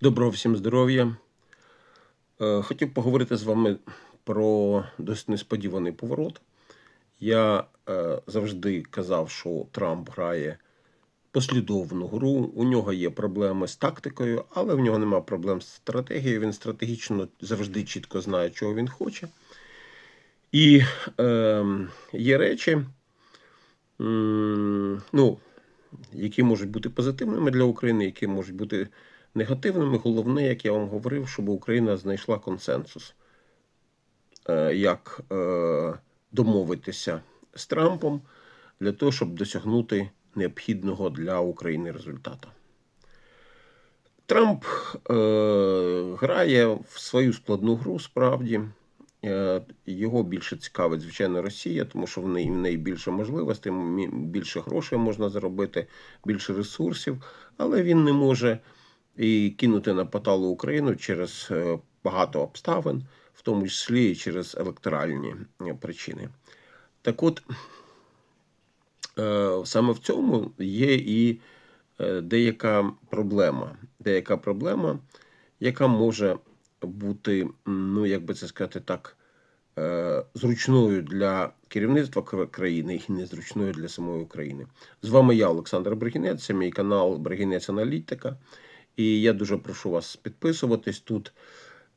Доброго всім здоров'я. Е, Хотів поговорити з вами про досить несподіваний поворот. Я е, завжди казав, що Трамп грає послідовну гру. У нього є проблеми з тактикою, але в нього немає проблем з стратегією. Він стратегічно завжди чітко знає, чого він хоче. І е, є речі, ну, які можуть бути позитивними для України, які можуть бути негативними. Головне, як я вам говорив, щоб Україна знайшла консенсус, е, як е, домовитися з Трампом для того, щоб досягнути необхідного для України результату. Трамп е, грає в свою складну гру справді. Е, Його більше цікавить, звичайно, Росія, тому що в неї, в неї більше можливостей, більше грошей можна заробити, більше ресурсів, але він не може і кинути на поталу Україну через е, багато обставин, в тому числі і через електоральні е, причини. Так от, е, саме в цьому є і деяка проблема. Деяка проблема, яка може бути, ну як би це сказати так, зручною для керівництва країни і незручною для самої України. З вами я, Олександр Бригінець, це мій канал Бригінець Аналітика. І я дуже прошу вас підписуватись тут.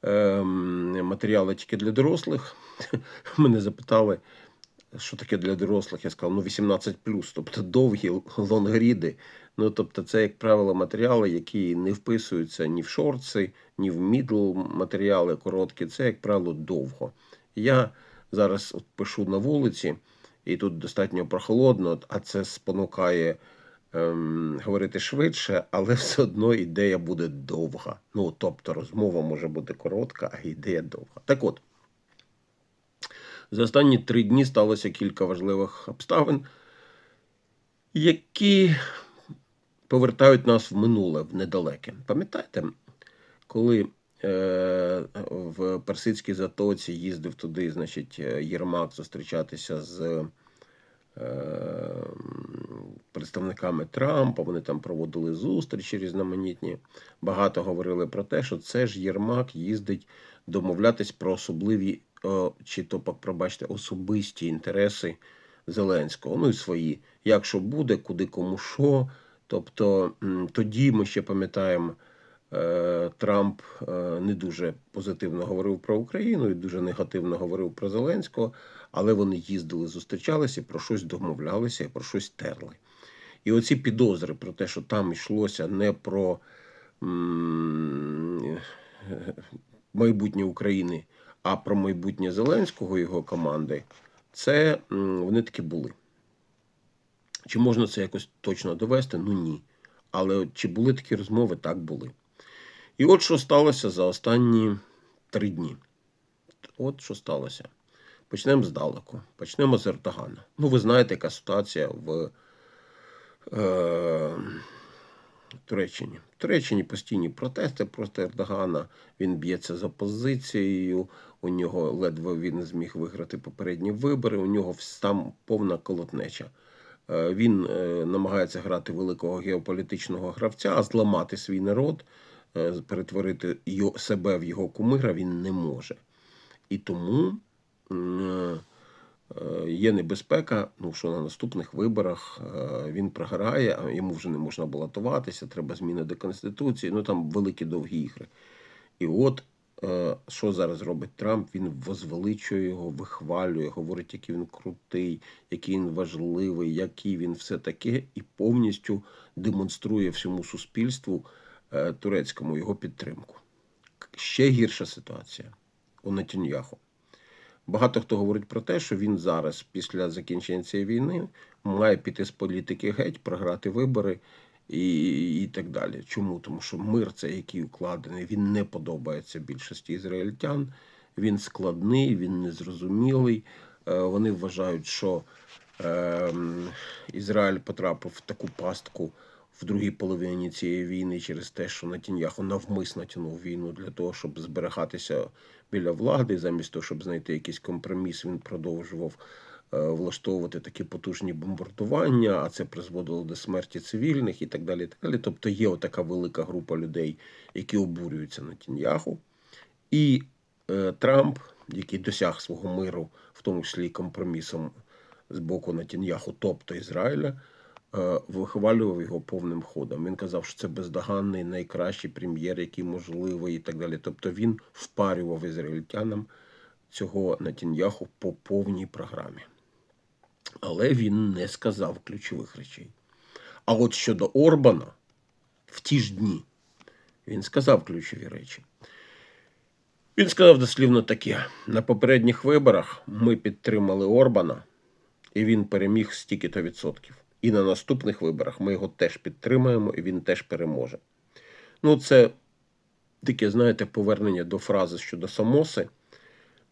Ем, матеріали тільки для дорослих. Мене запитали, що таке для дорослих. Я сказав, ну 18 тобто довгі лонгріди. Ну, тобто, це, як правило, матеріали, які не вписуються ні в шорти, ні в мідл матеріали короткі. Це, як правило, довго. Я зараз от пишу на вулиці, і тут достатньо прохолодно, а це спонукає ем, говорити швидше, але все одно ідея буде довга. Ну, тобто, розмова може бути коротка, а ідея довга. Так от, за останні три дні сталося кілька важливих обставин, які повертають нас в минуле, в недалеке. Пам'ятаєте, коли е, в Персидській затоці їздив туди, значить, е, Єрмак зустрічатися з представниками Трампа, вони там проводили зустрічі різноманітні. Багато говорили про те, що це ж Єрмак їздить домовлятись про особливі, чи то, пробачте, особисті інтереси Зеленського. Ну і свої. Як що буде, куди кому що. Тобто тоді ми ще пам'ятаємо, е, Трамп е, не дуже позитивно говорив про Україну і дуже негативно говорив про Зеленського, але вони їздили, зустрічалися, про щось домовлялися про щось терли. І оці підозри про те, що там йшлося не про майбутнє України, а про майбутнє Зеленського і його команди, це вони таки були. Чи можна це якось точно довести? Ну ні. Але чи були такі розмови? Так були. І от що сталося за останні три дні. От що сталося. Почнемо здалеку. Почнемо з Ердогана. Ну, ви знаєте, яка ситуація в е, Туреччині. В Туреччині постійні протести проти Ердогана. Він б'ється з опозицією. У нього ледве він зміг виграти попередні вибори. У нього там повна колотнеча. Е, Він е, намагається грати великого геополітичного гравця, зламати свій народ, перетворити його, себе в його кумира він не може. І тому е, е, є небезпека, ну, що на наступних виборах е, він програє, а йому вже не можна балотуватися, треба зміни до Конституції, ну там великі довгі ігри. І от е, що зараз робить Трамп? Він возвеличує його, вихвалює, говорить, який він крутий, який він важливий, який він все таке, і повністю демонструє всьому суспільству е, турецькому його підтримку. Ще гірша ситуація у Нетаньяху. Багато хто говорить про те, що він зараз, після закінчення цієї війни, має піти з політики геть, програти вибори і, і так далі. Чому? Тому що мир, це який укладений, він не подобається більшості ізраїльтян. Він складний, він незрозумілий. Е, Вони вважають, що е, Ізраїль потрапив в таку пастку в другій половині цієї війни через те, що Натіньяху навмисно тягнув війну для того, щоб зберігатися біля влади, замість того, щоб знайти якийсь компроміс, він продовжував влаштовувати такі потужні бомбардування, а це призводило до смерті цивільних і так далі. І так далі. Тобто є така велика група людей, які обурюються на Тіньяху. І е, Трамп, який досяг свого миру, в тому числі компромісом з боку Натіньяху, тобто Ізраїля, е, вихвалював його повним ходом. Він казав, що це бездоганний, найкращий прем'єр, який можливий, і так далі. Тобто він впарював ізраїльтянам цього Натіньяху по повній програмі. Але він не сказав ключових речей. А от щодо Орбана, в ті ж дні він сказав ключові речі. Він сказав дослівно таке: на попередніх виборах ми підтримали Орбана, і він переміг стільки-то відсотків. І на наступних виборах ми його теж підтримаємо, і він теж переможе. Ну, це таке, знаєте, повернення до фрази щодо Самоси,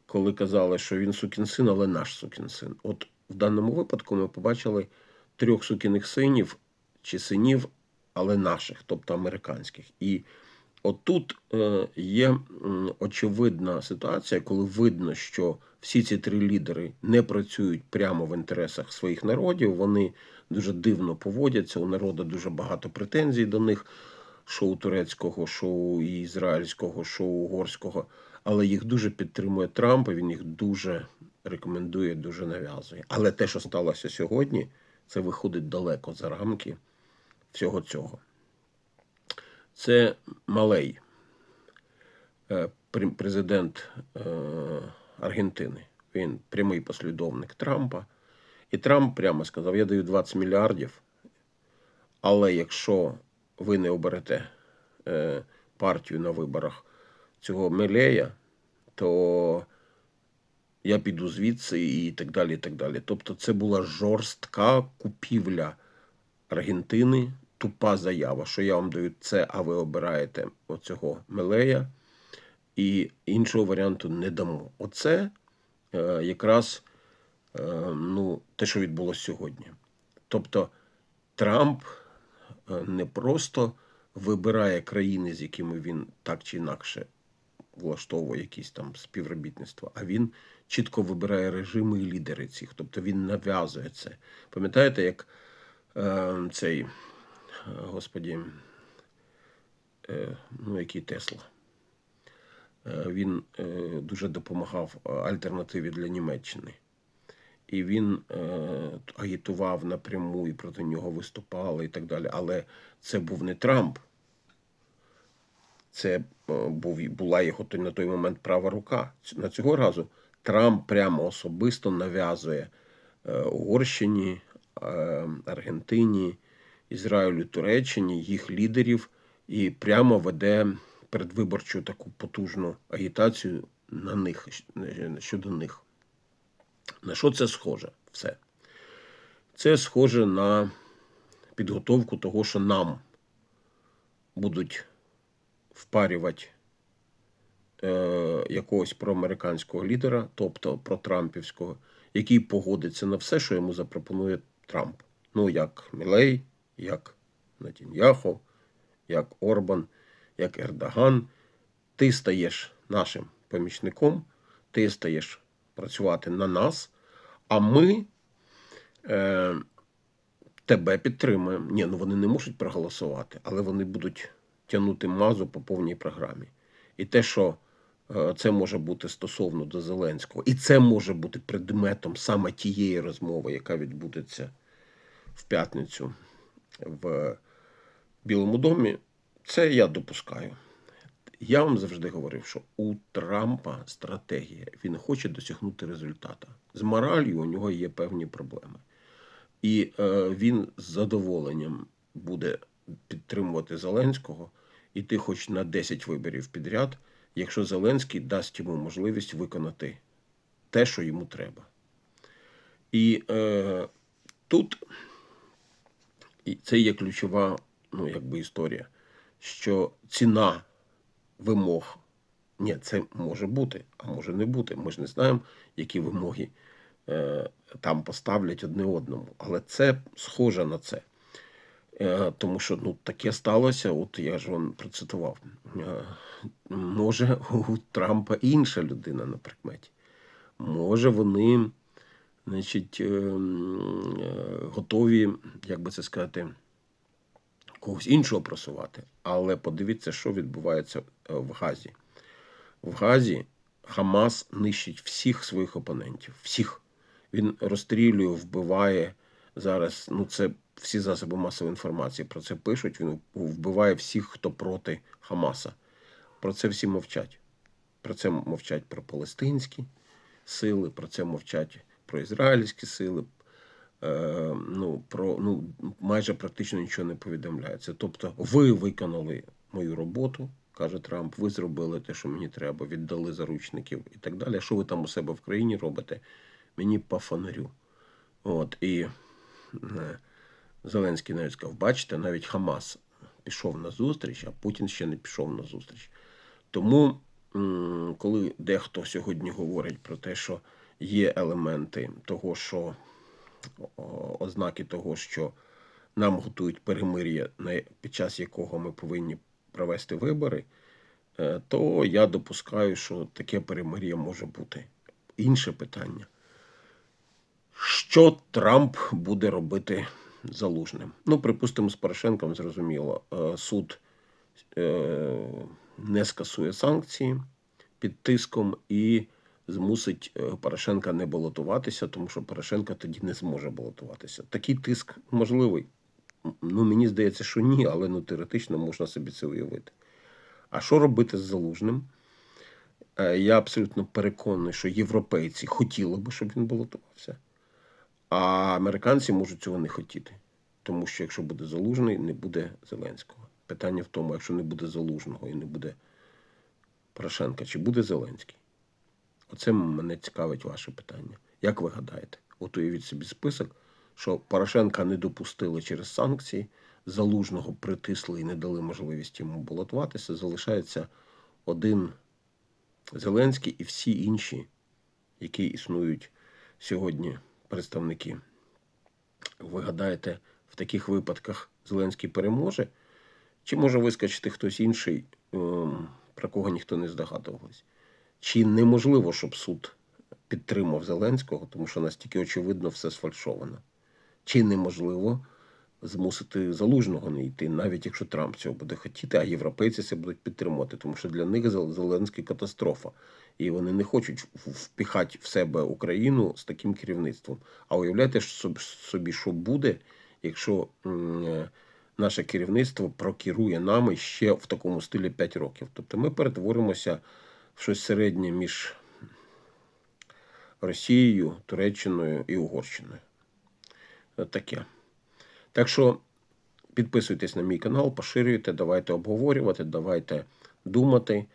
коли казали, що він сукін син, але наш сукін син. От в даному випадку ми побачили трьох сукіних синів чи синів, але наших, тобто американських. І отут е, є очевидна ситуація, коли видно, що всі ці три лідери не працюють прямо в інтересах своїх народів. Вони дуже дивно поводяться. У народу дуже багато претензій до них. Шоу турецького, шоу ізраїльського, шоу угорського, але їх дуже підтримує Трамп. і Він їх дуже рекомендує, дуже нав'язує. Але те, що сталося сьогодні, це виходить далеко за рамки всього цього. Це Малей, е, президент е, Аргентини. Він прямий послідовник Трампа. І Трамп прямо сказав: я даю 20 мільярдів, але якщо ви не оберете е, партію на виборах цього Мелея, то я піду звідси і так далі. і так далі. Тобто, це була жорстка купівля Аргентини, тупа заява, що я вам даю це, а ви обираєте оцього Мелея, і іншого варіанту не дамо. Оце е, якраз е, ну, те, що відбулося сьогодні. Тобто Трамп е, не просто вибирає країни, з якими він так чи інакше влаштовує якісь там співробітництво, а він чітко вибирає режими і лідери цих. Тобто він нав'язує це. Пам'ятаєте, як е, цей, господі, е, ну який Тесла? Е, він е, дуже допомагав альтернативі для Німеччини. І він е, агітував напряму і проти нього виступали і так далі. Але це був не Трамп. Це е, був, була його на той момент права рука. На цього разу Трамп прямо особисто нав'язує е, Угорщині, е, Аргентині, Ізраїлю, Туреччині, їх лідерів і прямо веде передвиборчу таку потужну агітацію на них щодо них. На що це схоже? Все. Це схоже на підготовку того, що нам будуть впарювати е, якогось проамериканського лідера, тобто протрампівського, який погодиться на все, що йому запропонує Трамп. Ну, як Мілей, як Натіньяхо, як Орбан, як Ердоган. Ти стаєш нашим помічником, ти стаєш працювати на нас, а ми е, тебе підтримуємо. Ні, ну вони не можуть проголосувати, але вони будуть тягнути мазу по повній програмі. І те, що е, це може бути стосовно до Зеленського, і це може бути предметом саме тієї розмови, яка відбудеться в п'ятницю в Білому домі, це я допускаю. Я вам завжди говорив, що у Трампа стратегія, він хоче досягнути результата. З моралью у нього є певні проблеми. І е, він з задоволенням буде підтримувати Зеленського, іти хоч на 10 виборів підряд, якщо Зеленський дасть йому можливість виконати те, що йому треба. І е, тут і це є ключова ну, якби історія, що ціна вимог, ні, це може бути, а може не бути. Ми ж не знаємо, які вимоги е, там поставлять одне одному. Але це схоже на це. Е, тому що ну, таке сталося, от я ж вам процитував. Е, може, у Трампа інша людина на прикметі. Може, вони значить, ем, е, готові, як би це сказати, когось іншого просувати. Але подивіться, що відбувається е, в Газі. В Газі Хамас нищить всіх своїх опонентів. Всіх. Він розстрілює, вбиває зараз. Ну, це всі засоби масової інформації про це пишуть. Він вбиває всіх, хто проти Хамаса. Про це всі мовчать. Про це мовчать про палестинські сили, про це мовчать про ізраїльські сили. Е, ну, про, ну, майже практично нічого не повідомляється. Тобто, ви виконали мою роботу, каже Трамп, ви зробили те, що мені треба, віддали заручників і так далі. Що ви там у себе в країні робите? Мені по фонарю. От, і е, Зеленський навіть сказав, бачите, навіть Хамас пішов на зустріч, а Путін ще не пішов на зустріч. Тому, коли дехто сьогодні говорить про те, що є елементи того, що ознаки того, що нам готують перемир'я, під час якого ми повинні провести вибори, е, то я допускаю, що таке перемир'я може бути. Інше питання. Що Трамп буде робити залужним? Ну, припустимо, з Порошенком зрозуміло, Е, суд е, не скасує санкції під тиском і змусить е, Порошенка не балотуватися, тому що Порошенко тоді не зможе балотуватися. Такий тиск можливий. Ну, мені здається, що ні, але ну, теоретично можна собі це уявити. А що робити з залужним? Е, Я абсолютно переконаний, що європейці хотіли би, щоб він балотувався. А американці можуть цього не хотіти. Тому що якщо буде залужний, не буде Зеленського. Питання в тому, якщо не буде залужного і не буде Порошенка, чи буде Зеленський? Оце мене цікавить ваше питання. Як ви гадаєте? От уявіть собі список, що Порошенка не допустили через санкції, залужного притисли і не дали можливість йому балотуватися. Залишається один Зеленський і всі інші, які існують сьогодні представники. Ви гадаєте, в таких випадках Зеленський переможе? Чи може вискочити хтось інший, ем, про кого ніхто не здогадувався? Чи неможливо, щоб суд підтримав Зеленського, тому що настільки очевидно все сфальшовано? Чи неможливо змусити залужного не йти, навіть якщо Трамп цього буде хотіти, а європейці це будуть підтримувати, тому що для них Зеленський катастрофа. І вони не хочуть впіхати в себе Україну з таким керівництвом. А уявляєте собі- що буде, якщо е, наше керівництво прокерує нами ще в такому стилі 5 років. Тобто ми перетворимося щось середнє між Росією, Туреччиною і Угорщиною. От таке. Так що підписуйтесь на мій канал, поширюйте, давайте обговорювати, давайте думати.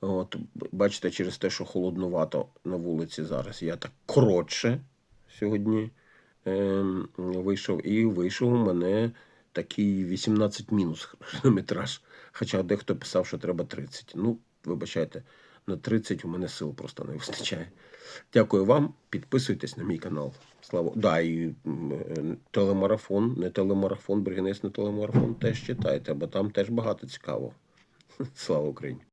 От, бачите, через те, що холоднувато на вулиці зараз, я так коротше сьогодні ем, вийшов. І вийшов у мене такий 18 мінус хронометраж. Хоча дехто писав, що треба 30. Ну, вибачайте, на 30 у мене сил просто не вистачає. Дякую вам. Підписуйтесь на мій канал. Слава. Да, і е, телемарафон, не телемарафон, Бригінець не телемарафон теж читайте, бо там теж багато цікавого. Слава Україні!